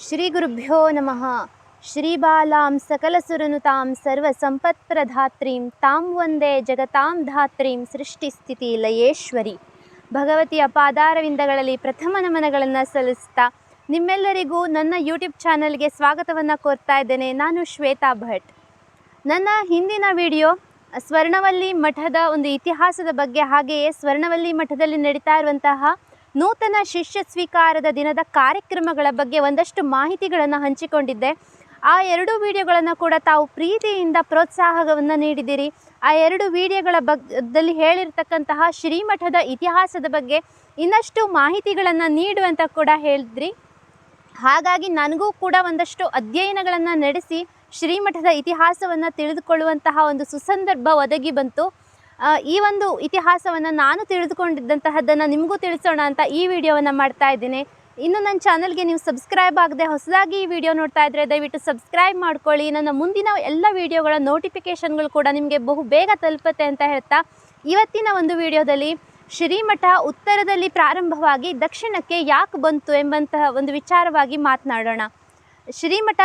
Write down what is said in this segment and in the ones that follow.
ಶ್ರೀ ಗುರುಭ್ಯೋ ನಮಃ. ಶ್ರೀಬಾಲಾಂ ಸಕಲಸುರನುತಾಂ ಸರ್ವಸಂಪತ್ಪ್ರಧಾತ್ರೀಂ, ತಾಂ ವಂದೇ ಜಗತಾಂ ಧಾತ್ರೀಂ ಸೃಷ್ಟಿಸ್ಥಿತಿ ಲಯೇಶ್ವರಿ. ಭಗವತಿಯ ಪಾದಾರವಿಂದಗಳಲ್ಲಿ ಪ್ರಥಮ ನಮನಗಳನ್ನು ಸಲ್ಲಿಸ್ತಾ ನಿಮ್ಮೆಲ್ಲರಿಗೂ ನನ್ನ ಯೂಟ್ಯೂಬ್ ಚಾನಲ್ಗೆ ಸ್ವಾಗತವನ್ನು ಕೋರ್ತಾ ಇದ್ದೇನೆ. ನಾನು ಶ್ವೇತಾ ಭಟ್. ನನ್ನ ಹಿಂದಿನ ವಿಡಿಯೋ ಸ್ವರ್ಣವಲ್ಲಿ ಮಠದ ಒಂದು ಇತಿಹಾಸದ ಬಗ್ಗೆ ಹಾಗೆಯೇ ಸ್ವರ್ಣವಲ್ಲಿ ಮಠದಲ್ಲಿ ನಡೀತಾ ಇರುವಂತಹ ನೂತನ ಶಿಷ್ಯ ಸ್ವೀಕಾರದ ದಿನದ ಕಾರ್ಯಕ್ರಮಗಳ ಬಗ್ಗೆ ಒಂದಷ್ಟು ಮಾಹಿತಿಗಳನ್ನು ಹಂಚಿಕೊಂಡಿದ್ದೆ. ಆ ಎರಡು ವಿಡಿಯೋಗಳನ್ನು ಕೂಡ ತಾವು ಪ್ರೀತಿಯಿಂದ ಪ್ರೋತ್ಸಾಹವನ್ನು ನೀಡಿದ್ದೀರಿ ಆ ಎರಡು ವಿಡಿಯೋಗಳ ಬಗ್ಗದಲ್ಲಿ ಹೇಳಿರ್ತಕ್ಕಂತಹ ಶ್ರೀಮಠದ ಇತಿಹಾಸದ ಬಗ್ಗೆ ಇನ್ನಷ್ಟು ಮಾಹಿತಿಗಳನ್ನು ನೀಡುವಂತ ಕೂಡ ಹೇಳಿದ್ರಿ. ಹಾಗಾಗಿ ನನಗೂ ಕೂಡ ಒಂದಷ್ಟು ಅಧ್ಯಯನಗಳನ್ನು ನಡೆಸಿ ಶ್ರೀಮಠದ ಇತಿಹಾಸವನ್ನು ತಿಳಿದುಕೊಳ್ಳುವಂತಹ ಒಂದು ಸುಸಂದರ್ಭ ಒದಗಿ ಬಂತು. ಈ ಒಂದು ಇತಿಹಾಸವನ್ನು ನಾನು ತಿಳಿದುಕೊಂಡಿದ್ದಂತಹದ್ದನ್ನು ನಿಮಗೂ ತಿಳಿಸೋಣ ಅಂತ ಈ ವಿಡಿಯೋವನ್ನು ಮಾಡ್ತಾ ಇದ್ದೀನಿ. ಇನ್ನು ನನ್ನ ಚಾನಲ್ಗೆ ನೀವು ಸಬ್ಸ್ಕ್ರೈಬ್ ಆಗದೆ ಹೊಸದಾಗಿ ಈ ವಿಡಿಯೋ ನೋಡ್ತಾ ಇದ್ದರೆ ದಯವಿಟ್ಟು ಸಬ್ಸ್ಕ್ರೈಬ್ ಮಾಡ್ಕೊಳ್ಳಿ. ನನ್ನ ಮುಂದಿನ ಎಲ್ಲ ವಿಡಿಯೋಗಳ ನೋಟಿಫಿಕೇಷನ್ಗಳು ಕೂಡ ನಿಮಗೆ ಬಹು ಬೇಗ ತಲುಪುತ್ತೆ ಅಂತ ಹೇಳ್ತಾ ಇವತ್ತಿನ ಒಂದು ವಿಡಿಯೋದಲ್ಲಿ ಶ್ರೀಮಠ ಉತ್ತರದಲ್ಲಿ ಪ್ರಾರಂಭವಾಗಿ ದಕ್ಷಿಣಕ್ಕೆ ಯಾಕೆ ಬಂತು ಎಂಬಂತಹ ಒಂದು ವಿಚಾರವಾಗಿ ಮಾತನಾಡೋಣ. ಶ್ರೀಮಠ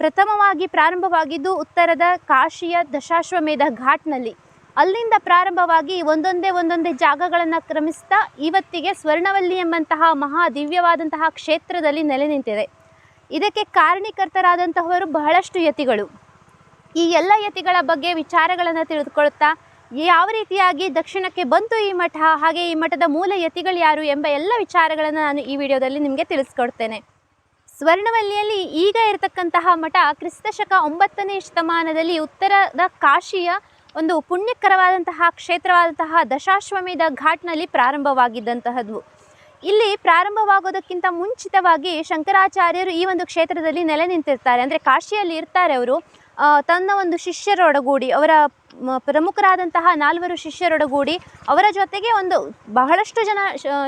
ಪ್ರಥಮವಾಗಿ ಪ್ರಾರಂಭವಾಗಿದ್ದು ಉತ್ತರದ ಕಾಶಿಯ ದಶಾಶ್ವಮೇಧ ಘಾಟ್ನಲ್ಲಿ. ಅಲ್ಲಿಂದ ಪ್ರಾರಂಭವಾಗಿ ಒಂದೊಂದೇ ಒಂದೊಂದೇ ಜಾಗಗಳನ್ನು ಕ್ರಮಿಸ್ತಾ ಇವತ್ತಿಗೆ ಸ್ವರ್ಣವಲ್ಲಿ ಎಂಬಂತಹ ಮಹಾ ದಿವ್ಯವಾದಂತಹ ಕ್ಷೇತ್ರದಲ್ಲಿ ನೆಲೆ ನಿಂತಿದೆ. ಇದಕ್ಕೆ ಕಾರಣೀಕರ್ತರಾದಂತಹವರು ಬಹಳಷ್ಟು ಯತಿಗಳು. ಈ ಎಲ್ಲ ಯತಿಗಳ ಬಗ್ಗೆ ವಿಚಾರಗಳನ್ನು ತಿಳಿದುಕೊಳ್ತಾ ಯಾವ ರೀತಿಯಾಗಿ ದಕ್ಷಿಣಕ್ಕೆ ಬಂತು ಈ ಮಠ, ಹಾಗೆ ಈ ಮಠದ ಮೂಲ ಯತಿಗಳು ಯಾರು ಎಂಬ ಎಲ್ಲ ವಿಚಾರಗಳನ್ನು ನಾನು ಈ ವಿಡಿಯೋದಲ್ಲಿ ನಿಮಗೆ ತಿಳಿಸ್ಕೊಡ್ತೇನೆ. ಸ್ವರ್ಣವಲ್ಲಿಯಲ್ಲಿ ಈಗ ಇರತಕ್ಕಂತಹ ಮಠ ಕ್ರಿಸ್ತಶಕ ಒಂಬತ್ತನೇ ಶತಮಾನದಲ್ಲಿ ಉತ್ತರದ ಕಾಶಿಯ ಒಂದು ಪುಣ್ಯಕರವಾದಂತಹ, ಕ್ಷೇತ್ರವಾದಂತಹ ದಶಾಶ್ವಮೇಧ ಘಾಟ್ನಲ್ಲಿ ಪ್ರಾರಂಭವಾಗಿದ್ದಂತಹದ್ದು. ಇಲ್ಲಿ ಪ್ರಾರಂಭವಾಗೋದಕ್ಕಿಂತ ಮುಂಚಿತವಾಗಿ ಶಂಕರಾಚಾರ್ಯರು ಈ ಒಂದು ಕ್ಷೇತ್ರದಲ್ಲಿ ನೆಲೆ ನಿಂತಿರ್ತಾರೆ. ಅಂದರೆ ಕಾಶಿಯಲ್ಲಿ ಇರ್ತಾರೆ ಅವರು. ತನ್ನ ಒಂದು ಶಿಷ್ಯರೊಡಗೂಡಿ, ಅವರ ಪ್ರಮುಖರಾದಂತಹ ನಾಲ್ವರು ಶಿಷ್ಯರೊಡಗೂಡಿ ಅವರ ಜೊತೆಗೆ ಒಂದು ಬಹಳಷ್ಟು ಜನ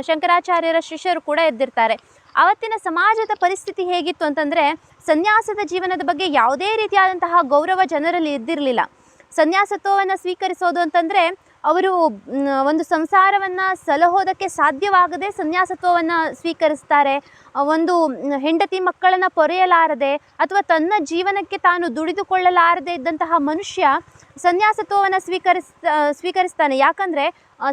ಶಂಕರಾಚಾರ್ಯರ ಶಿಷ್ಯರು ಕೂಡ ಎದ್ದಿರ್ತಾರೆ. ಆವತ್ತಿನ ಸಮಾಜದ ಪರಿಸ್ಥಿತಿ ಹೇಗಿತ್ತು ಅಂತಂದರೆ, ಸನ್ಯಾಸದ ಜೀವನದ ಬಗ್ಗೆ ಯಾವುದೇ ರೀತಿಯಾದಂತಹ ಗೌರವ ಜನರಲ್ಲಿ ಇದ್ದಿರಲಿಲ್ಲ. ಸನ್ಯಾಸತ್ವವನ್ನು ಸ್ವೀಕರಿಸೋದು ಅಂತಂದರೆ ಅವರು ಒಂದು ಸಂಸಾರವನ್ನು ಸಲಹೋದಕ್ಕೆ ಸಾಧ್ಯವಾಗದೆ ಸನ್ಯಾಸತ್ವವನ್ನು ಸ್ವೀಕರಿಸ್ತಾರೆ. ಒಂದು ಹೆಂಡತಿ ಮಕ್ಕಳನ್ನು ಪೊರೆಯಲಾರದೆ ಅಥವಾ ತನ್ನ ಜೀವನಕ್ಕೆ ತಾನು ದುಡಿದುಕೊಳ್ಳಲಾರದೆ ಇದ್ದಂತಹ ಮನುಷ್ಯ ಸನ್ಯಾಸತ್ವವನ್ನು ಸ್ವೀಕರಿಸ್ ಸ್ವೀಕರಿಸ್ತಾನೆ. ಯಾಕಂದರೆ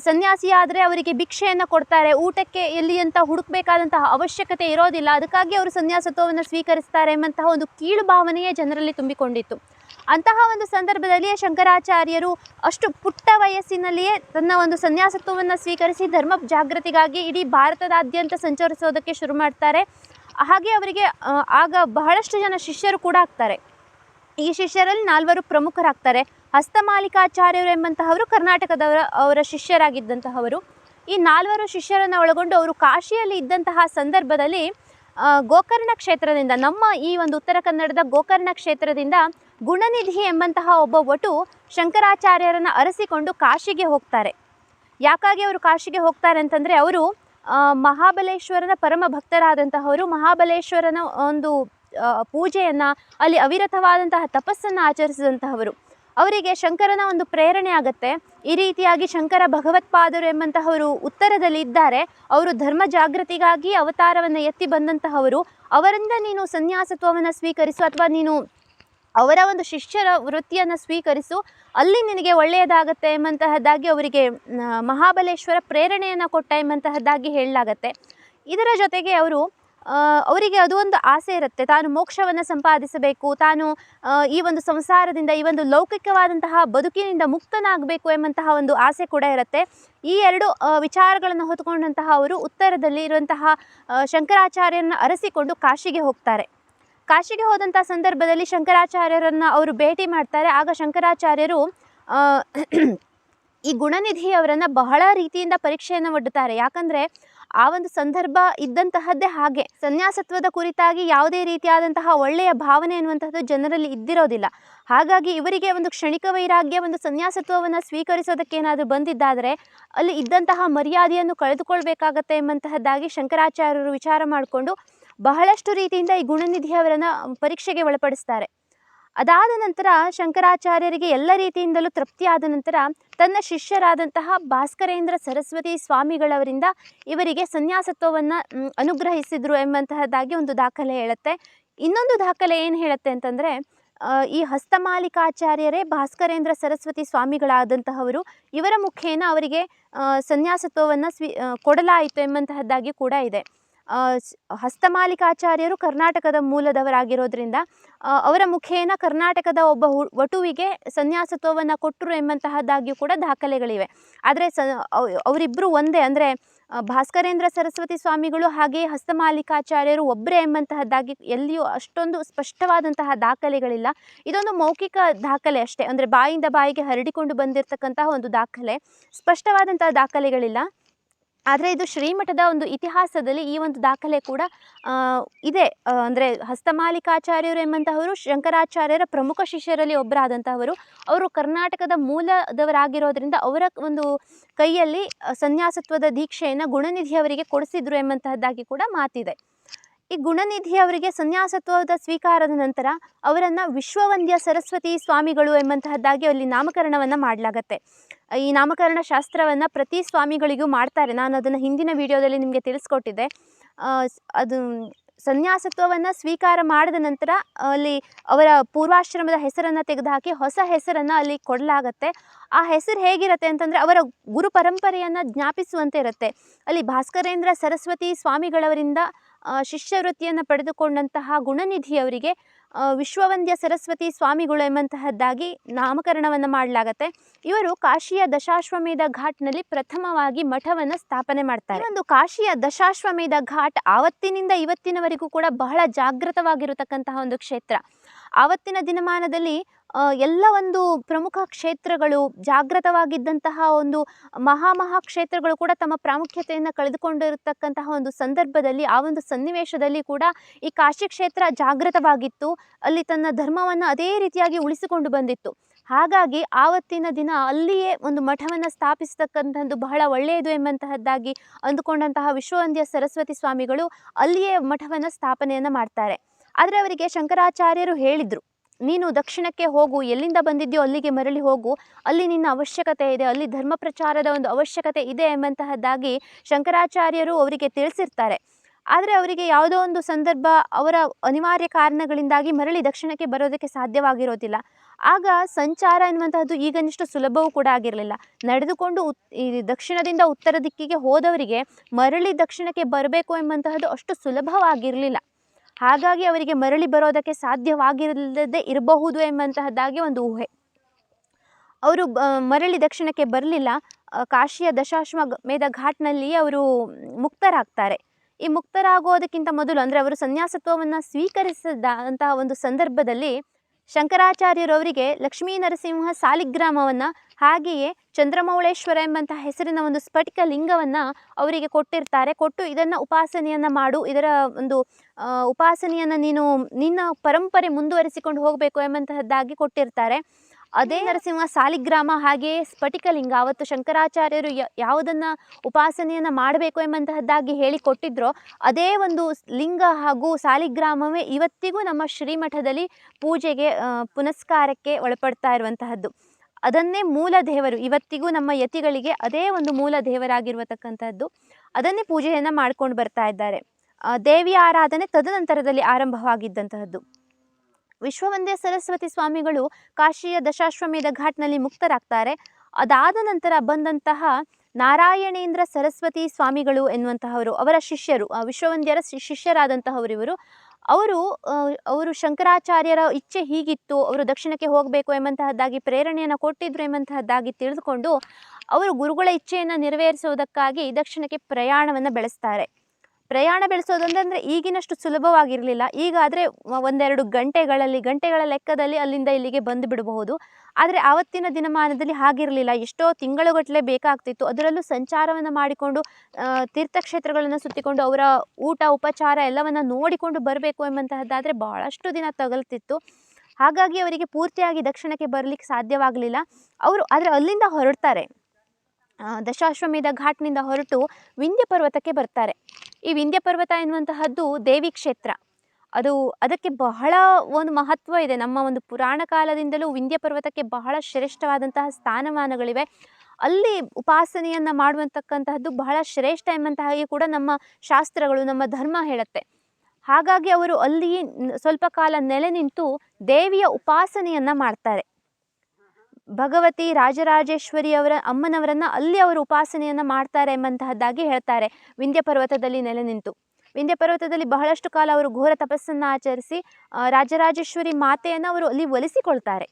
ಸನ್ಯಾಸಿಯಾದರೆ ಅವರಿಗೆ ಭಿಕ್ಷೆಯನ್ನು ಕೊಡ್ತಾರೆ. ಊಟಕ್ಕೆ ಎಲ್ಲಿ ಅಂತ ಹುಡುಕಬೇಕಾದಂತಹ ಅವಶ್ಯಕತೆ ಇರೋದಿಲ್ಲ. ಅದಕ್ಕಾಗಿ ಅವರು ಸನ್ಯಾಸತ್ವವನ್ನು ಸ್ವೀಕರಿಸ್ತಾರೆ ಎಂಬಂತಹ ಒಂದು ಕೀಳು ಭಾವನೆಯೇ ಜನರಲ್ಲಿ ತುಂಬಿಕೊಂಡಿತ್ತು. ಅಂತಹ ಒಂದು ಸಂದರ್ಭದಲ್ಲಿ ಶಂಕರಾಚಾರ್ಯರು ಅಷ್ಟು ಪುಟ್ಟ ವಯಸ್ಸಿನಲ್ಲಿಯೇ ತನ್ನ ಒಂದು ಸನ್ಯಾಸತ್ವವನ್ನು ಸ್ವೀಕರಿಸಿ ಧರ್ಮ ಜಾಗೃತಿಗಾಗಿ ಇಡೀ ಭಾರತದಾದ್ಯಂತ ಸಂಚರಿಸೋದಕ್ಕೆ ಶುರು ಮಾಡ್ತಾರೆ. ಹಾಗೆ ಅವರಿಗೆ ಆಗ ಬಹಳಷ್ಟು ಜನ ಶಿಷ್ಯರು ಕೂಡ ಆಗ್ತಾರೆ. ಈ ಶಿಷ್ಯರಲ್ಲಿ ನಾಲ್ವರು ಪ್ರಮುಖರಾಗ್ತಾರೆ. ಹಸ್ತಮಾಲಿಕಾಚಾರ್ಯರು ಎಂಬಂತಹವರು ಕರ್ನಾಟಕದವರ, ಅವರ ಶಿಷ್ಯರಾಗಿದ್ದಂತಹವರು. ಈ ನಾಲ್ವರು ಶಿಷ್ಯರನ್ನು ಒಳಗೊಂಡು ಅವರು ಕಾಶಿಯಲ್ಲಿ ಇದ್ದಂತಹ ಸಂದರ್ಭದಲ್ಲಿ ಗೋಕರ್ಣ ಕ್ಷೇತ್ರದಿಂದ ನಮ್ಮ ಈ ಒಂದು ಉತ್ತರ ಕನ್ನಡದ ಗೋಕರ್ಣ ಕ್ಷೇತ್ರದಿಂದ ಗುಣನಿಧಿ ಎಂಬಂತಹ ಒಬ್ಬ ವಟು ಶಂಕರಾಚಾರ್ಯರನ್ನು ಅರಸಿಕೊಂಡು ಕಾಶಿಗೆ ಹೋಗ್ತಾರೆ. ಯಾಕಾಗಿ ಅವರು ಕಾಶಿಗೆ ಹೋಗ್ತಾರೆ ಅಂತಂದರೆ ಅವರು ಮಹಾಬಲೇಶ್ವರನ ಪರಮ ಭಕ್ತರಾದಂತಹವರು, ಮಹಾಬಲೇಶ್ವರನ ಒಂದು ಪೂಜೆಯನ್ನು, ಅಲ್ಲಿ ಅವಿರತವಾದಂತಹ ತಪಸ್ಸನ್ನು ಆಚರಿಸಿದಂತಹವರು. ಅವರಿಗೆ ಶಂಕರನ ಒಂದು ಪ್ರೇರಣೆ ಆಗುತ್ತೆ. ಈ ರೀತಿಯಾಗಿ ಶಂಕರ ಭಗವತ್ಪಾದರು ಎಂಬಂತಹವರು ಉತ್ತರದಲ್ಲಿ ಇದ್ದಾರೆ. ಅವರು ಧರ್ಮ ಜಾಗೃತಿಗಾಗಿ ಅವತಾರವನ್ನು ಎತ್ತಿ ಬಂದಂತಹವರು. ಅವರಿಂದ ನೀನು ಸನ್ಯಾಸತ್ವವನ್ನು ಸ್ವೀಕರಿಸು ಅಥವಾ ನೀನು ಅವರ ಒಂದು ಶಿಷ್ಯರ ವೃತ್ತಿಯನ್ನು ಸ್ವೀಕರಿಸು, ಅಲ್ಲಿ ನಿನಗೆ ಒಳ್ಳೆಯದಾಗತ್ತೆ ಎಂಬಂತಹದ್ದಾಗಿ ಅವರಿಗೆ ಮಹಾಬಲೇಶ್ವರ ಪ್ರೇರಣೆಯನ್ನು ಕೊಟ್ಟ ಎಂಬಂತಹದ್ದಾಗಿ ಹೇಳಲಾಗತ್ತೆ. ಇದರ ಜೊತೆಗೆ ಅವರು ಅವರಿಗೆ ಅದು ಒಂದು ಆಸೆ ಇರುತ್ತೆ. ತಾನು ಮೋಕ್ಷವನ್ನು ಸಂಪಾದಿಸಬೇಕು, ತಾನು ಈ ಒಂದು ಸಂಸಾರದಿಂದ, ಈ ಒಂದು ಲೌಕಿಕವಾದಂತಹ ಬದುಕಿನಿಂದ ಮುಕ್ತನಾಗಬೇಕು ಎಂಬಂತಹ ಒಂದು ಆಸೆ ಕೂಡ ಇರುತ್ತೆ. ಈ ಎರಡು ವಿಚಾರಗಳನ್ನು ಹೊತ್ಕೊಂಡಂತಹ ಅವರು ಉತ್ತರದಲ್ಲಿ ಇರುವಂತಹ ಶಂಕರಾಚಾರ್ಯನ ಅರಸಿಕೊಂಡು ಕಾಶಿಗೆ ಹೋಗ್ತಾರೆ. ಕಾಶಿಗೆ ಹೋದಂಥ ಸಂದರ್ಭದಲ್ಲಿ ಶಂಕರಾಚಾರ್ಯರನ್ನು ಅವರು ಭೇಟಿ ಮಾಡ್ತಾರೆ. ಆಗ ಶಂಕರಾಚಾರ್ಯರು ಈ ಗುಣನಿಧಿ ಅವರನ್ನು ಬಹಳ ರೀತಿಯಿಂದ ಪರೀಕ್ಷೆಯನ್ನು ಒಡ್ಡುತ್ತಾರೆ ಯಾಕಂದರೆ ಆ ಒಂದು ಸಂದರ್ಭ ಇದ್ದಂತಹದ್ದೇ ಹಾಗೆ. ಸನ್ಯಾಸತ್ವದ ಕುರಿತಾಗಿ ಯಾವುದೇ ರೀತಿಯಾದಂತಹ ಒಳ್ಳೆಯ ಭಾವನೆ ಎನ್ನುವಂತಹದ್ದು ಜನರಲ್ಲಿ ಇದ್ದಿರೋದಿಲ್ಲ. ಹಾಗಾಗಿ ಇವರಿಗೆ ಒಂದು ಕ್ಷಣಿಕ ವೈರಾಗ್ಯ, ಒಂದು ಸನ್ಯಾಸತ್ವವನ್ನು ಸ್ವೀಕರಿಸೋದಕ್ಕೆ ಏನಾದರೂ ಬಂದಿದ್ದಾದರೆ ಅಲ್ಲಿ ಇದ್ದಂತಹ ಮರ್ಯಾದೆಯನ್ನು ಕಳೆದುಕೊಳ್ಬೇಕಾಗತ್ತೆ ಎಂಬಂತಹದ್ದಾಗಿ ಶಂಕರಾಚಾರ್ಯರು ವಿಚಾರ ಮಾಡಿಕೊಂಡು ಬಹಳಷ್ಟು ರೀತಿಯಿಂದ ಈ ಗುಣನಿಧಿ ಅವರನ್ನು ಪರೀಕ್ಷೆಗೆ ಒಳಪಡಿಸ್ತಾರೆ. ಅದಾದ ನಂತರ ಶಂಕರಾಚಾರ್ಯರಿಗೆ ಎಲ್ಲ ರೀತಿಯಿಂದಲೂ ತೃಪ್ತಿಯಾದ ನಂತರ ತನ್ನ ಶಿಷ್ಯರಾದಂತಹ ಭಾಸ್ಕರೇಂದ್ರ ಸರಸ್ವತಿ ಸ್ವಾಮಿಗಳವರಿಂದ ಇವರಿಗೆ ಸನ್ಯಾಸತ್ವವನ್ನು ಅನುಗ್ರಹಿಸಿದ್ರು ಎಂಬಂತಹದ್ದಾಗಿ ಒಂದು ದಾಖಲೆ ಹೇಳುತ್ತೆ. ಇನ್ನೊಂದು ದಾಖಲೆ ಏನು ಹೇಳುತ್ತೆ ಅಂತಂದರೆ ಈ ಹಸ್ತಮಾಲಿಕಾಚಾರ್ಯರೇ ಭಾಸ್ಕರೇಂದ್ರ ಸರಸ್ವತಿ ಸ್ವಾಮಿಗಳಾದಂತಹವರು ಇವರ ಮುಖೇನ ಅವರಿಗೆ ಸನ್ಯಾಸತ್ವವನ್ನು ಸ್ವೀ ಕೊಡಲಾಯಿತು ಎಂಬಂತಹದ್ದಾಗಿ ಕೂಡ ಇದೆ. ಹಸ್ತಮಾಲಿಕಾಚಾರ್ಯರು ಕರ್ನಾಟಕದ ಮೂಲದವರಾಗಿರೋದ್ರಿಂದ ಅವರ ಮುಖೇನ ಕರ್ನಾಟಕದ ಒಬ್ಬ ಹು, ವಟುವಿಗೆ ಸನ್ಯಾಸತ್ವವನ್ನು ಕೊಟ್ಟರು ಎಂಬಂತಹದ್ದಾಗಿಯೂ ಕೂಡ ದಾಖಲೆಗಳಿವೆ. ಆದರೆ ಸ, ಅವ್- ಅವರಿಬ್ಬರು ಒಂದೇ, ಅಂದರೆ ಭಾಸ್ಕರೇಂದ್ರ ಸರಸ್ವತಿ ಸ್ವಾಮಿಗಳು ಹಾಗೆ ಹಸ್ತಮಾಲಿಕಾಚಾರ್ಯರು ಒಬ್ಬರೇ ಎಂಬಂತಹದ್ದಾಗಿ ಎಲ್ಲಿಯೂ ಅಷ್ಟೊಂದು ಸ್ಪಷ್ಟವಾದಂತಹ ದಾಖಲೆಗಳಿಲ್ಲ. ಇದೊಂದು ಮೌಖಿಕ ದಾಖಲೆ ಅಷ್ಟೇ, ಅಂದರೆ ಬಾಯಿಂದ ಬಾಯಿಗೆ ಹರಡಿಕೊಂಡು ಬಂದಿರತಕ್ಕಂತಹ ಒಂದು ದಾಖಲೆ. ಸ್ಪಷ್ಟವಾದಂತಹ ದಾಖಲೆಗಳಿಲ್ಲ. ಆದರೆ ಇದು ಶ್ರೀಮಠದ ಒಂದು ಇತಿಹಾಸದಲ್ಲಿ ಈ ಒಂದು ದಾಖಲೆ ಕೂಡ ಇದೆ. ಅಂದರೆ ಹಸ್ತಮಾಲಿಕಾಚಾರ್ಯರು ಎಂಬಂತಹವರು, ಶಂಕರಾಚಾರ್ಯರ ಪ್ರಮುಖ ಶಿಷ್ಯರಲ್ಲಿ ಒಬ್ಬರಾದಂತಹವರು, ಅವರು ಕರ್ನಾಟಕದ ಮೂಲದವರಾಗಿರೋದ್ರಿಂದ ಅವರ ಒಂದು ಕೈಯಲ್ಲಿ ಸನ್ಯಾಸತ್ವದ ದೀಕ್ಷೆಯನ್ನು ಗುಣನಿಧಿ ಅವರಿಗೆ ಕೊಡಿಸಿದ್ರು ಎಂಬಂತಹದ್ದಾಗಿ ಕೂಡ ಮಾತಿದೆ. ಈ ಗುಣನಿಧಿ ಅವರಿಗೆ ಸನ್ಯಾಸತ್ವದ ಸ್ವೀಕಾರದ ನಂತರ ಅವರನ್ನು ವಿಶ್ವವಂದ್ಯ ಸರಸ್ವತಿ ಸ್ವಾಮಿಗಳು ಎಂಬಂತಹದ್ದಾಗಿ ಅಲ್ಲಿ ನಾಮಕರಣವನ್ನು ಮಾಡಲಾಗತ್ತೆ. ಈ ನಾಮಕರಣ ಶಾಸ್ತ್ರವನ್ನು ಪ್ರತಿ ಸ್ವಾಮಿಗಳಿಗೂ ಮಾಡ್ತಾರೆ. ನಾನು ಅದನ್ನು ಹಿಂದಿನ ವಿಡಿಯೋದಲ್ಲಿ ನಿಮಗೆ ತಿಳಿಸ್ಕೊಟ್ಟಿದ್ದೆ. ಅದು ಸನ್ಯಾಸತ್ವವನ್ನು ಸ್ವೀಕಾರ ಮಾಡಿದ ನಂತರ ಅಲ್ಲಿ ಅವರ ಪೂರ್ವಾಶ್ರಮದ ಹೆಸರನ್ನು ತೆಗೆದುಹಾಕಿ ಹೊಸ ಹೆಸರನ್ನು ಅಲ್ಲಿ ಕೊಡಲಾಗತ್ತೆ. ಆ ಹೆಸರು ಹೇಗಿರುತ್ತೆ ಅಂತಂದರೆ ಅವರ ಗುರು ಪರಂಪರೆಯನ್ನು ಜ್ಞಾಪಿಸುವಂತೆ ಇರುತ್ತೆ. ಅಲ್ಲಿ ಭಾಸ್ಕರೇಂದ್ರ ಸರಸ್ವತಿ ಸ್ವಾಮಿಗಳವರಿಂದ ಶಿಷ್ಯವೃತ್ತಿಯನ್ನು ಪಡೆದುಕೊಂಡಂತಹ ಗುಣನಿಧಿಯವರಿಗೆ ವಿಶ್ವವಂದ್ಯ ಸರಸ್ವತಿ ಸ್ವಾಮಿಗಳು ಎಂಬಂತಹದ್ದಾಗಿ ನಾಮಕರಣವನ್ನು ಮಾಡಲಾಗತ್ತೆ. ಇವರು ಕಾಶಿಯ ದಶಾಶ್ವಮೇಧ ಘಾಟ್ನಲ್ಲಿ ಪ್ರಥಮವಾಗಿ ಮಠವನ್ನು ಸ್ಥಾಪನೆ ಮಾಡ್ತಾರೆ. ಒಂದು ಕಾಶಿಯ ದಶಾಶ್ವಮೇಧ ಘಾಟ್ ಆವತ್ತಿನಿಂದ ಇವತ್ತಿನವರೆಗೂ ಕೂಡ ಬಹಳ ಜಾಗೃತವಾಗಿರತಕ್ಕಂತಹ ಒಂದು ಕ್ಷೇತ್ರ. ಆವತ್ತಿನ ದಿನಮಾನದಲ್ಲಿ ಎಲ್ಲ ಒಂದು ಪ್ರಮುಖ ಕ್ಷೇತ್ರಗಳು, ಜಾಗೃತವಾಗಿದ್ದಂತಹ ಒಂದು ಮಹಾ ಮಹಾ ಕ್ಷೇತ್ರಗಳು ಕೂಡ ತಮ್ಮ ಪ್ರಾಮುಖ್ಯತೆಯನ್ನು ಕಳೆದುಕೊಂಡಿರತಕ್ಕಂತಹ ಒಂದು ಸಂದರ್ಭದಲ್ಲಿ, ಆ ಒಂದು ಸನ್ನಿವೇಶದಲ್ಲಿ ಕೂಡ ಈ ಕಾಶಿ ಕ್ಷೇತ್ರ ಜಾಗೃತವಾಗಿತ್ತು. ಅಲ್ಲಿ ತನ್ನ ಧರ್ಮವನ್ನು ಅದೇ ರೀತಿಯಾಗಿ ಉಳಿಸಿಕೊಂಡು ಬಂದಿತ್ತು. ಹಾಗಾಗಿ ಆವತ್ತಿನ ದಿನ ಅಲ್ಲಿಯೇ ಒಂದು ಮಠವನ್ನು ಸ್ಥಾಪಿಸತಕ್ಕಂಥದ್ದು ಬಹಳ ಒಳ್ಳೆಯದು ಎಂಬಂತಹದ್ದಾಗಿ ಅಂದುಕೊಂಡಂತಹ ವಿಶ್ವವಂದ್ಯ ಸರಸ್ವತಿ ಸ್ವಾಮಿಗಳು ಅಲ್ಲಿಯೇ ಮಠವನ್ನು ಸ್ಥಾಪನೆಯನ್ನು ಮಾಡ್ತಾರೆ. ಆದರೆ ಅವರಿಗೆ ಶಂಕರಾಚಾರ್ಯರು ಹೇಳಿದರು ನೀನು ದಕ್ಷಿಣಕ್ಕೆ ಹೋಗು, ಎಲ್ಲಿಂದ ಬಂದಿದ್ಯೋ ಅಲ್ಲಿಗೆ ಮರಳಿ ಹೋಗು. ಅಲ್ಲಿ ನಿನ್ನ ಅವಶ್ಯಕತೆ ಇದೆ, ಅಲ್ಲಿ ಧರ್ಮ ಪ್ರಚಾರದ ಒಂದು ಅವಶ್ಯಕತೆ ಇದೆ ಎಂಬಂತಹದ್ದಾಗಿ ಶಂಕರಾಚಾರ್ಯರು ಅವರಿಗೆ ತಿಳಿಸಿರ್ತಾರೆ. ಆದರೆ ಅವರಿಗೆ ಯಾವುದೋ ಒಂದು ಸಂದರ್ಭ ಅವರ ಅನಿವಾರ್ಯ ಕಾರಣಗಳಿಂದಾಗಿ ಮರಳಿ ದಕ್ಷಿಣಕ್ಕೆ ಬರೋದಕ್ಕೆ ಸಾಧ್ಯವಾಗಿರೋದಿಲ್ಲ. ಆಗ ಸಂಚಾರ ಎನ್ನುವಂತಹದ್ದು ಈಗನಿಷ್ಟು ಸುಲಭವೂ ಕೂಡ ಆಗಿರಲಿಲ್ಲ. ನಡೆದುಕೊಂಡು ಈ ದಕ್ಷಿಣದಿಂದ ಉತ್ತರ ದಿಕ್ಕಿಗೆ ಹೋದವರಿಗೆ ಮರಳಿ ದಕ್ಷಿಣಕ್ಕೆ ಬರಬೇಕು ಎಂಬಂತಹದ್ದು ಅಷ್ಟು ಸುಲಭವಾಗಿರಲಿಲ್ಲ. ಹಾಗಾಗಿ ಅವರಿಗೆ ಮರಳಿ ಬರೋದಕ್ಕೆ ಸಾಧ್ಯವಾಗಿರದೇ ಇರಬಹುದು ಎಂಬಂತಹದ್ದಾಗಿ ಒಂದು ಊಹೆ. ಅವರು ಮರಳಿ ದಕ್ಷಿಣಕ್ಕೆ ಬರಲಿಲ್ಲ. ಕಾಶಿಯ ದಶಾಶ್ವ ಮೇಧ ಘಾಟ್ನಲ್ಲಿ ಅವರು ಮುಕ್ತರಾಗ್ತಾರೆ. ಈ ಮುಕ್ತರಾಗೋದಕ್ಕಿಂತ ಮೊದಲು, ಅಂದರೆ ಅವರು ಸನ್ಯಾಸತ್ವವನ್ನು ಸ್ವೀಕರಿಸಿದ ಒಂದು ಸಂದರ್ಭದಲ್ಲಿ ಶಂಕರಾಚಾರ್ಯರವರಿಗೆ ಲಕ್ಷ್ಮೀ ನರಸಿಂಹ ಸಾಲಿಗ್ರಾಮವನ್ನು ಹಾಗೆಯೇ ಚಂದ್ರಮೌಳೇಶ್ವರ ಎಂಬಂತಹ ಹೆಸರಿನ ಒಂದು ಸ್ಫಟಿಕ ಲಿಂಗವನ್ನು ಅವರಿಗೆ ಕೊಟ್ಟಿರ್ತಾರೆ. ಕೊಟ್ಟು ಇದನ್ನು ಉಪಾಸನೆಯನ್ನು ಮಾಡು ಇದರ ಒಂದು ಉಪಾಸನೆಯನ್ನು ನೀನು ನಿನ್ನ ಪರಂಪರೆ ಮುಂದುವರಿಸಿಕೊಂಡು ಹೋಗಬೇಕು ಎಂಬಂತಹದ್ದಾಗಿ ಕೊಟ್ಟಿರ್ತಾರೆ. ಅದೇ ನರಸಿಂಹ ಸಾಲಿಗ್ರಾಮ ಹಾಗೆಯೇ ಸ್ಫಟಿಕಲಿಂಗ ಅವತ್ತು ಶಂಕರಾಚಾರ್ಯರು ಯಾವುದನ್ನು ಉಪಾಸನೆಯನ್ನು ಮಾಡಬೇಕು ಎಂಬಂತಹದ್ದಾಗಿ ಹೇಳಿಕೊಟ್ಟಿದ್ರೋ ಅದೇ ಒಂದು ಲಿಂಗ ಹಾಗೂ ಸಾಲಿಗ್ರಾಮವೇ ಇವತ್ತಿಗೂ ನಮ್ಮ ಶ್ರೀಮಠದಲ್ಲಿ ಪೂಜೆಗೆ ಪುನಸ್ಕಾರಕ್ಕೆ ಒಳಪಡ್ತಾ ಇರುವಂತಹದ್ದು. ಅದನ್ನೇ ಮೂಲ ದೇವರು. ಇವತ್ತಿಗೂ ನಮ್ಮ ಯತಿಗಳಿಗೆ ಅದೇ ಒಂದು ಮೂಲ ದೇವರಾಗಿರುವತಕ್ಕಂಥದ್ದು ಅದನ್ನೇ ಪೂಜೆಯನ್ನು ಮಾಡ್ಕೊಂಡು ಬರ್ತಾ ಇದ್ದಾರೆ. ದೇವಿಯ ಆರಾಧನೆ ತದನಂತರದಲ್ಲಿ ಆರಂಭವಾಗಿದ್ದಂತಹದ್ದು. ವಿಶ್ವವಂದ್ಯ ಸರಸ್ವತಿ ಸ್ವಾಮಿಗಳು ಕಾಶಿಯ ದಶಾಶ್ವಮೇಧ ಘಾಟ್ನಲ್ಲಿ ಮುಕ್ತರಾಗ್ತಾರೆ. ಅದಾದ ನಂತರ ಬಂದಂತಹ ನಾರಾಯಣೇಂದ್ರ ಸರಸ್ವತಿ ಸ್ವಾಮಿಗಳು ಎನ್ನುವಂತಹವರು, ಅವರ ಶಿಷ್ಯರು ವಿಶ್ವವಂದ್ಯರ ಶಿಷ್ಯರಾದಂತಹವರು ಇವರು ಅವರು ಅವರು ಶಂಕರಾಚಾರ್ಯರ ಇಚ್ಛೆ ಹೀಗಿತ್ತು, ಅವರು ದಕ್ಷಿಣಕ್ಕೆ ಹೋಗಬೇಕು ಎಂಬಂತಹದ್ದಾಗಿ ಪ್ರೇರಣೆಯನ್ನು ಕೊಟ್ಟಿದ್ರು ಎಂಬಂತಹದ್ದಾಗಿ ತಿಳಿದುಕೊಂಡು, ಅವರು ಗುರುಗಳ ಇಚ್ಛೆಯನ್ನು ನೆರವೇರಿಸುವುದಕ್ಕಾಗಿ ದಕ್ಷಿಣಕ್ಕೆ ಪ್ರಯಾಣವನ್ನು ಬೆಳೆಸ್ತಾರೆ. ಪ್ರಯಾಣ ಬೆಳೆಸೋದಂದ್ರೆ ಈಗಿನಷ್ಟು ಸುಲಭವಾಗಿರಲಿಲ್ಲ. ಈಗಾದರೆ ಒಂದೆರಡು ಗಂಟೆಗಳಲ್ಲಿ, ಗಂಟೆಗಳ ಲೆಕ್ಕದಲ್ಲಿ ಅಲ್ಲಿಂದ ಇಲ್ಲಿಗೆ ಬಂದು ಬಿಡಬಹುದು. ಆದರೆ ಆವತ್ತಿನ ದಿನಮಾನದಲ್ಲಿ ಹಾಗಿರಲಿಲ್ಲ. ಎಷ್ಟೋ ತಿಂಗಳುಗಟ್ಟಲೆ ಬೇಕಾಗ್ತಿತ್ತು. ಅದರಲ್ಲೂ ಸಂಚಾರವನ್ನು ಮಾಡಿಕೊಂಡು ತೀರ್ಥಕ್ಷೇತ್ರಗಳನ್ನು ಸುತ್ತಿಕೊಂಡು, ಅವರ ಊಟ, ಉಪಚಾರ ಎಲ್ಲವನ್ನು ನೋಡಿಕೊಂಡು ಬರಬೇಕು ಎಂಬಂತಹದ್ದಾದರೆ ಬಹಳಷ್ಟು ದಿನ ತಗಲ್ತಿತ್ತು. ಹಾಗಾಗಿ ಅವರಿಗೆ ಪೂರ್ತಿಯಾಗಿ ದಕ್ಷಿಣಕ್ಕೆ ಬರಲಿಕ್ಕೆ ಸಾಧ್ಯವಾಗಲಿಲ್ಲ. ಅವರು ಆದರೆ ಅಲ್ಲಿಂದ ಹೊರಡ್ತಾರೆ. ದಶಾಶ್ವಮೇಧ ಘಾಟ್ನಿಂದ ಹೊರಟು ವಿಂಧ್ಯ ಪರ್ವತಕ್ಕೆ ಬರ್ತಾರೆ. ಈ ವಿಂಧ್ಯ ಪರ್ವತ ಎನ್ನುವಂತಹದ್ದು ದೇವಿ ಕ್ಷೇತ್ರ. ಅದು ಅದಕ್ಕೆ ಬಹಳ ಒಂದು ಮಹತ್ವ ಇದೆ. ನಮ್ಮ ಒಂದು ಪುರಾಣ ಕಾಲದಿಂದಲೂ ವಿಂಧ್ಯ ಪರ್ವತಕ್ಕೆ ಬಹಳ ಶ್ರೇಷ್ಠವಾದಂತಹ ಸ್ಥಾನಮಾನಗಳಿವೆ. ಅಲ್ಲಿ ಉಪಾಸನೆಯನ್ನು ಮಾಡುವಂತಕ್ಕಂತಹದ್ದು ಬಹಳ ಶ್ರೇಷ್ಠ ಎಂಬಂತಹಾಗೆ ಕೂಡ ನಮ್ಮ ಶಾಸ್ತ್ರಗಳು, ನಮ್ಮ ಧರ್ಮ ಹೇಳುತ್ತೆ. ಹಾಗಾಗಿ ಅವರು ಅಲ್ಲಿ ಸ್ವಲ್ಪ ಕಾಲ ನೆಲೆ ನಿಂತು ದೇವಿಯ ಉಪಾಸನೆಯನ್ನು ಮಾಡ್ತಾರೆ. ಭಗವತಿ ರಾಜರಾಜೇಶ್ವರಿ ಅವರ ಅಮ್ಮನವರನ್ನ ಅಲ್ಲಿ ಅವರು ಉಪಾಸನೆಯನ್ನು ಮಾಡ್ತಾರೆ ಎಂಬಂತಹದ್ದಾಗಿ ಹೇಳ್ತಾರೆ. ವಿಂಧ್ಯ ಪರ್ವತದಲ್ಲಿ ನೆಲೆ ನಿಂತು. ವಿಂಧ್ಯ ಪರ್ವತದಲ್ಲಿ ಬಹಳಷ್ಟು ಕಾಲ ಅವರು ಘೋರ ತಪಸ್ಸನ್ನು ಆಚರಿಸಿ ರಾಜರಾಜೇಶ್ವರಿ ಮಾತೆಯನ್ನು ಅವರು ಅಲ್ಲಿ ಒಲಿಸಿಕೊಳ್ತಾರೆ.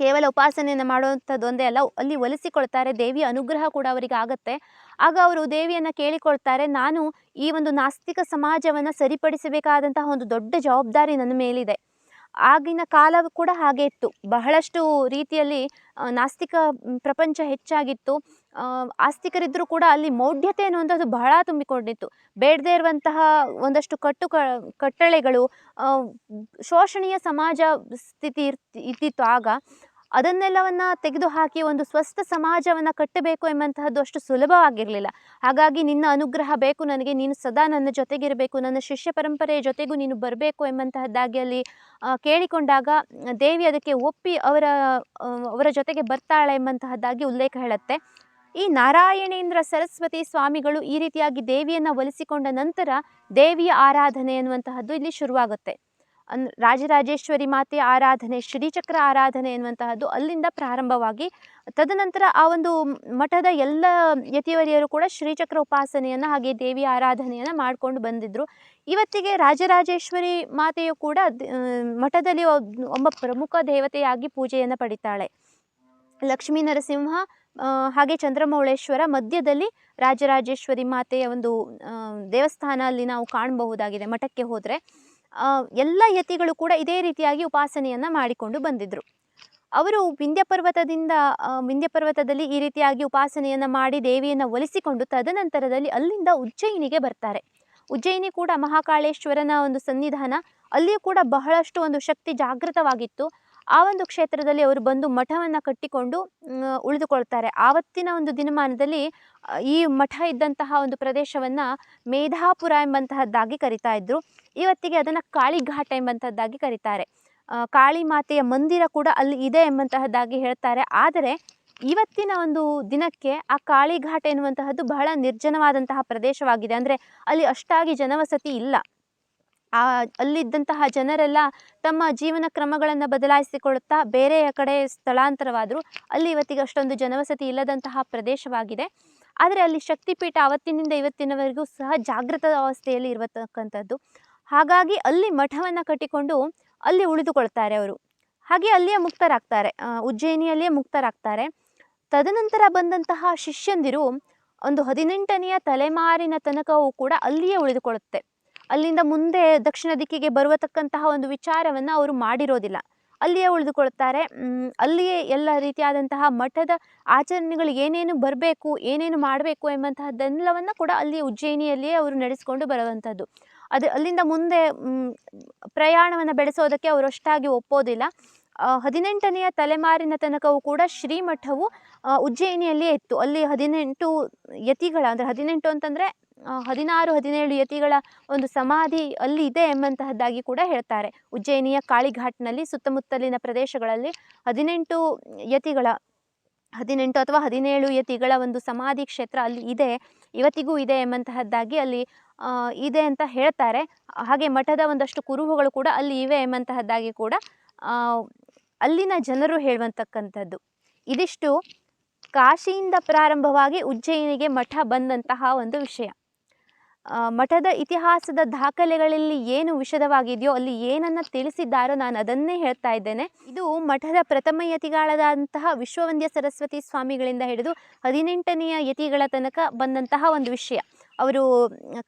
ಕೇವಲ ಉಪಾಸನೆಯನ್ನು ಮಾಡುವಂಥದ್ದು ಒಂದೇ ಅಲ್ಲ, ಅಲ್ಲಿ ಒಲಿಸಿಕೊಳ್ತಾರೆ. ದೇವಿಯ ಅನುಗ್ರಹ ಕೂಡ ಅವರಿಗೆ ಆಗತ್ತೆ. ಆಗ ಅವರು ದೇವಿಯನ್ನು ಕೇಳಿಕೊಳ್ತಾರೆ, ನಾನು ಈ ಒಂದು ನಾಸ್ತಿಕ ಸಮಾಜವನ್ನು ಸರಿಪಡಿಸಬೇಕಾದಂತಹ ಒಂದು ದೊಡ್ಡ ಜವಾಬ್ದಾರಿ ನನ್ನ ಮೇಲಿದೆ. ಆಗಿನ ಕಾಲ ಕೂಡ ಹಾಗೆ ಇತ್ತು. ಬಹಳಷ್ಟು ರೀತಿಯಲ್ಲಿ ನಾಸ್ತಿಕ ಪ್ರಪಂಚ ಹೆಚ್ಚಾಗಿತ್ತು. ಆಸ್ತಿಕರಿದ್ದರೂ ಕೂಡ ಅಲ್ಲಿ ಮೌಢ್ಯತೆ ಅನ್ನುವಂಥದ್ದು ಬಹಳ ತುಂಬಿಕೊಂಡಿತ್ತು. ಬೇಡದೇ ಇರುವಂತಹ ಒಂದಷ್ಟು ಕಟ್ಟು ಕಟ್ಟಳೆಗಳು ಶೋಷಣೀಯ ಸಮಾಜ ಸ್ಥಿತಿ ಇರ್ತಿ, ಇದ್ದಿತ್ತು ಆಗ. ಅದನ್ನೆಲ್ಲವನ್ನ ತೆಗೆದುಹಾಕಿ ಒಂದು ಸ್ವಸ್ಥ ಸಮಾಜವನ್ನು ಕಟ್ಟಬೇಕು ಎಂಬಂತಹದ್ದು ಅಷ್ಟು ಸುಲಭವಾಗಿರಲಿಲ್ಲ. ಹಾಗಾಗಿ ನಿನ್ನ ಅನುಗ್ರಹ ಬೇಕು, ನನಗೆ ನೀನು ಸದಾ ನನ್ನ ಜೊತೆಗಿರಬೇಕು, ನನ್ನ ಶಿಷ್ಯ ಪರಂಪರೆಯ ಜೊತೆಗೂ ನೀನು ಬರಬೇಕು ಎಂಬಂತಹದ್ದಾಗಿ ಅಲ್ಲಿ ಕೇಳಿಕೊಂಡಾಗ ದೇವಿ ಅದಕ್ಕೆ ಒಪ್ಪಿ ಅವರ ಅವರ ಜೊತೆಗೆ ಬರ್ತಾಳೆ ಎಂಬಂತಹದ್ದಾಗಿ ಉಲ್ಲೇಖ ಹೇಳುತ್ತೆ. ಈ ನಾರಾಯಣೇಂದ್ರ ಸರಸ್ವತಿ ಸ್ವಾಮಿಗಳು ಈ ರೀತಿಯಾಗಿ ದೇವಿಯನ್ನು ಒಲಿಸಿಕೊಂಡ ನಂತರ ದೇವಿಯ ಆರಾಧನೆ ಎನ್ನುವಂತಹದ್ದು ಇಲ್ಲಿ ಶುರುವಾಗುತ್ತೆ. ಅನ್ ರಾಜರಾಜೇಶ್ವರಿ ಮಾತೆ ಆರಾಧನೆ, ಶ್ರೀಚಕ್ರ ಆರಾಧನೆ ಎನ್ನುವಂತಹದ್ದು ಅಲ್ಲಿಂದ ಪ್ರಾರಂಭವಾಗಿ, ತದನಂತರ ಆ ಒಂದು ಮಠದ ಎಲ್ಲ ಯತಿವರಿಯರು ಕೂಡ ಶ್ರೀಚಕ್ರ ಉಪಾಸನೆಯನ್ನು ಹಾಗೆ ದೇವಿಯ ಆರಾಧನೆಯನ್ನು ಮಾಡಿಕೊಂಡು ಬಂದಿದ್ದರು ಇವತ್ತಿಗೆ ರಾಜರಾಜೇಶ್ವರಿ ಮಾತೆಯು ಕೂಡ ಮಠದಲ್ಲಿ ಒಬ್- ಒಬ್ಬ ಪ್ರಮುಖ ದೇವತೆಯಾಗಿ ಪೂಜೆಯನ್ನು ಪಡಿತಾಳೆ. ಲಕ್ಷ್ಮೀ ನರಸಿಂಹ ಹಾಗೆ ಚಂದ್ರಮೌಳೇಶ್ವರ ಮಧ್ಯದಲ್ಲಿ ರಾಜರಾಜೇಶ್ವರಿ ಮಾತೆಯ ಒಂದು ದೇವಸ್ಥಾನ ಅಲ್ಲಿ ನಾವು ಕಾಣಬಹುದಾಗಿದೆ ಮಠಕ್ಕೆ ಹೋದರೆ. ಎಲ್ಲ ಯತಿಗಳು ಕೂಡ ಇದೇ ರೀತಿಯಾಗಿ ಉಪಾಸನೆಯನ್ನು ಮಾಡಿಕೊಂಡು ಬಂದಿದ್ದರು ಅವರು ವಿಂಧ್ಯ ಪರ್ವತದಿಂದ ವಿಂಧ್ಯ ಪರ್ವತದಲ್ಲಿ ಈ ರೀತಿಯಾಗಿ ಉಪಾಸನೆಯನ್ನು ಮಾಡಿ ದೇವಿಯನ್ನು ಒಲಿಸಿಕೊಂಡು ತದನಂತರದಲ್ಲಿ ಅಲ್ಲಿಂದ ಉಜ್ಜಯಿನಿಗೆ ಬರ್ತಾರೆ. ಉಜ್ಜಯಿನಿ ಕೂಡ ಮಹಾಕಾಳೇಶ್ವರನ ಒಂದು ಸನ್ನಿಧಾನ, ಅಲ್ಲಿಯೂ ಕೂಡ ಬಹಳಷ್ಟು ಒಂದು ಶಕ್ತಿ ಜಾಗೃತವಾಗಿತ್ತು. ಆ ಒಂದು ಕ್ಷೇತ್ರದಲ್ಲಿ ಅವರು ಬಂದು ಮಠವನ್ನು ಕಟ್ಟಿಕೊಂಡು ಉಳಿದುಕೊಳ್ತಾರೆ. ಆವತ್ತಿನ ಒಂದು ದಿನಮಾನದಲ್ಲಿ ಈ ಮಠ ಇದ್ದಂತಹ ಒಂದು ಪ್ರದೇಶವನ್ನು ಮೇಧಾಪುರ ಎಂಬಂತಹದ್ದಾಗಿ ಕರಿತಾ ಇದ್ದರು ಇವತ್ತಿಗೆ ಅದನ್ನು ಕಾಳಿಘಾಟ ಎಂಬಂತಹದ್ದಾಗಿ ಕರೀತಾರೆ. ಕಾಳಿ ಮಾತೆಯ ಮಂದಿರ ಕೂಡ ಅಲ್ಲಿ ಇದೆ ಎಂಬಂತಹದ್ದಾಗಿ ಹೇಳ್ತಾರೆ. ಆದರೆ, ಇವತ್ತಿನ ಒಂದು ದಿನಕ್ಕೆ ಆ ಕಾಳಿಘಾಟ ಎನ್ನುವಂತಹದ್ದು ಬಹಳ ನಿರ್ಜನವಾದಂತಹ ಪ್ರದೇಶವಾಗಿದೆ. ಅಂದರೆ ಅಲ್ಲಿ ಅಷ್ಟಾಗಿ ಜನವಸತಿ ಇಲ್ಲ. ಅಲ್ಲಿದ್ದಂತಹ ಜನರೆಲ್ಲ ತಮ್ಮ ಜೀವನ ಕ್ರಮಗಳನ್ನು ಬದಲಾಯಿಸಿಕೊಳ್ಳುತ್ತಾ ಬೇರೆಯ ಕಡೆ ಸ್ಥಳಾಂತರವಾದರು ಅಲ್ಲಿ ಇವತ್ತಿಗೆ ಅಷ್ಟೊಂದು ಜನವಸತಿ ಇಲ್ಲದಂತಹ ಪ್ರದೇಶವಾಗಿದೆ. ಆದರೆ ಅಲ್ಲಿ ಶಕ್ತಿಪೀಠ ಅವತ್ತಿನಿಂದ ಇವತ್ತಿನವರೆಗೂ ಸಹ ಜಾಗೃತ ಅವಸ್ಥೆಯಲ್ಲಿ ಇರತಕ್ಕಂಥದ್ದು. ಹಾಗಾಗಿ ಅಲ್ಲಿ ಮಠವನ್ನು ಕಟ್ಟಿಕೊಂಡು ಅಲ್ಲಿ ಉಳಿದುಕೊಳ್ತಾರೆ ಅವರು. ಹಾಗೆ ಅಲ್ಲಿಯೇ ಮುಕ್ತರಾಗ್ತಾರೆ. ಆ, ಉಜ್ಜಯಿನಿಯಲ್ಲಿಯೇ ಮುಕ್ತರಾಗ್ತಾರೆ. ತದನಂತರ ಬಂದಂತಹ ಶಿಷ್ಯಂದಿರು ಒಂದು ಹದಿನೆಂಟನೆಯ ತಲೆಮಾರಿನ ತನಕವೂ ಕೂಡ ಅಲ್ಲಿಯೇ ಉಳಿದುಕೊಳ್ಳುತ್ತೆ. ಅಲ್ಲಿಂದ ಮುಂದೆ ದಕ್ಷಿಣ ದಿಕ್ಕಿಗೆ ಬರುವತಕ್ಕಂತಹ ಒಂದು ವಿಚಾರವನ್ನು ಅವರು ಮಾಡಿರೋದಿಲ್ಲ. ಅಲ್ಲಿಯೇ ಉಳಿದುಕೊಳ್ತಾರೆ ಅಲ್ಲಿಯೇ ಎಲ್ಲ ರೀತಿಯಾದಂತಹ ಮಠದ ಆಚರಣೆಗಳು ಏನೇನು ಬರಬೇಕು, ಏನೇನು ಮಾಡಬೇಕು ಎಂಬಂತಹದ್ದೆಲ್ಲವನ್ನು ಕೂಡ ಅಲ್ಲಿ ಉಜ್ಜಯಿನಿಯಲ್ಲಿಯೇ ಅವರು ನಡೆಸಿಕೊಂಡು ಬರುವಂಥದ್ದು ಅದು ಅಲ್ಲಿಂದ ಮುಂದೆ ಪ್ರಯಾಣವನ್ನು ಬೆಳೆಸೋದಕ್ಕೆ ಅವರು ಅಷ್ಟಾಗಿ ಒಪ್ಪೋದಿಲ್ಲ. ಹದಿನೆಂಟನೆಯ ತಲೆಮಾರಿನ ತನಕವೂ ಕೂಡ ಶ್ರೀಮಠವು ಉಜ್ಜಯಿನಿಯಲ್ಲಿಯೇ ಇತ್ತು. ಅಲ್ಲಿ ಹದಿನೆಂಟು ಯತಿಗಳ, ಅಂದರೆ ಹದಿನೆಂಟು ಅಂತಂದರೆ ಹದಿನಾರು, ಹದಿನೇಳು ಯತಿಗಳ ಒಂದು ಸಮಾಧಿ ಅಲ್ಲಿ ಇದೆ ಎಂಬಂತಹದ್ದಾಗಿ ಕೂಡ ಹೇಳ್ತಾರೆ. ಉಜ್ಜಯಿನಿಯ ಕಾಳಿಘಾಟ್ನಲ್ಲಿ, ಸುತ್ತಮುತ್ತಲಿನ ಪ್ರದೇಶಗಳಲ್ಲಿ ಹದಿನೆಂಟು ಯತಿಗಳ, ಹದಿನೆಂಟು ಅಥವಾ ಹದಿನೇಳು ಯತಿಗಳ ಒಂದು ಸಮಾಧಿ ಕ್ಷೇತ್ರ ಅಲ್ಲಿ ಇದೆ, ಇವತ್ತಿಗೂ ಇದೆ ಎಂಬಂತಹದ್ದಾಗಿ ಅಲ್ಲಿ ಇದೆ ಅಂತ ಹೇಳ್ತಾರೆ. ಹಾಗೆ ಮಠದ ಒಂದಷ್ಟು ಕುರುಹುಗಳು ಕೂಡ ಅಲ್ಲಿ ಇವೆ ಎಂಬಂತಹದ್ದಾಗಿ ಕೂಡ ಅಲ್ಲಿನ ಜನರು ಹೇಳುವಂತಕ್ಕಂಥದ್ದು. ಇದಿಷ್ಟು ಕಾಶಿಯಿಂದ ಪ್ರಾರಂಭವಾಗಿ ಉಜ್ಜಯಿನಿಗೆ ಮಠ ಬಂದಂತಹ ಒಂದು ವಿಷಯ. ಮಠದ ಇತಿಹಾಸದ ದಾಖಲೆಗಳಲ್ಲಿ ಏನು ವಿಷದವಾಗಿದೆಯೋ ಅಲ್ಲಿ ಏನನ್ನು ತಿಳಿಸಿದ್ದಾರೋ ನಾನು ಅದನ್ನೇ ಹೇಳ್ತಾ ಇದ್ದೇನೆ. ಇದು ಮಠದ ಪ್ರಥಮ ಯತಿಗಳಾದಂತಹ ವಿಶ್ವವಂದ್ಯ ಸರಸ್ವತಿ ಸ್ವಾಮಿಗಳಿಂದ ಹಿಡಿದು ಹದಿನೆಂಟನೆಯ ಯತಿಗಳ ತನಕ ಬಂದಂತಹ ಒಂದು ವಿಷಯ. ಅವರು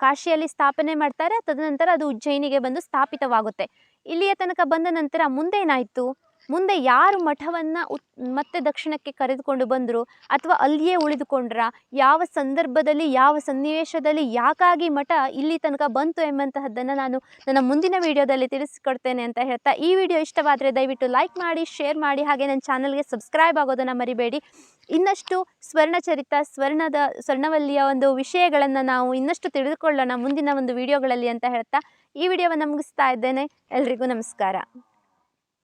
ಕಾಶಿಯಲ್ಲಿ ಸ್ಥಾಪನೆ ಮಾಡ್ತಾರೆ, ತದನಂತರ ಅದು ಉಜ್ಜಯಿನಿಗೆ ಬಂದು ಸ್ಥಾಪಿತವಾಗುತ್ತೆ. ಇಲ್ಲಿಯ ತನಕ ಬಂದ ನಂತರ ಮುಂದೇನಾಯಿತು? ಮುಂದೆ ಯಾರು ಮಠವನ್ನು ಉತ್, ಮತ್ತೆ ದಕ್ಷಿಣಕ್ಕೆ ಕರೆದುಕೊಂಡು ಬಂದರು ಅಥವಾ ಅಲ್ಲಿಯೇ ಉಳಿದುಕೊಂಡ್ರ, ಯಾವ ಸಂದರ್ಭದಲ್ಲಿ, ಯಾವ ಸನ್ನಿವೇಶದಲ್ಲಿ ಯಾಕಾಗಿ ಮಠ ಇಲ್ಲಿ ತನಕ ಬಂತು ಎಂಬಂತಹದ್ದನ್ನು ನಾನು ನನ್ನ ಮುಂದಿನ ವಿಡಿಯೋದಲ್ಲಿ ತಿಳಿಸಿಕೊಡ್ತೇನೆ ಅಂತ ಹೇಳ್ತಾ ಈ ವಿಡಿಯೋ ಇಷ್ಟವಾದರೆ ದಯವಿಟ್ಟು ಲೈಕ್ ಮಾಡಿ ಶೇರ್ ಮಾಡಿ, ಹಾಗೆ ನನ್ನ ಚಾನಲ್ಗೆ ಸಬ್ಸ್ಕ್ರೈಬ್ ಆಗೋದನ್ನು ಮರಿಬೇಡಿ. ಇನ್ನಷ್ಟು ಸ್ವರ್ಣಚರಿತ, ಸ್ವರ್ಣದ, ಸ್ವರ್ಣವಲ್ಲಿಯ ಒಂದು ವಿಷಯಗಳನ್ನು ನಾವು ಇನ್ನಷ್ಟು ತಿಳಿದುಕೊಳ್ಳೋಣ ಮುಂದಿನ ಒಂದು ವಿಡಿಯೋಗಳಲ್ಲಿ ಅಂತ ಹೇಳ್ತಾ ಈ ವಿಡಿಯೋವನ್ನು ಮುಗಿಸ್ತಾ ಇದ್ದೇನೆ. ಎಲ್ರಿಗೂ ನಮಸ್ಕಾರ.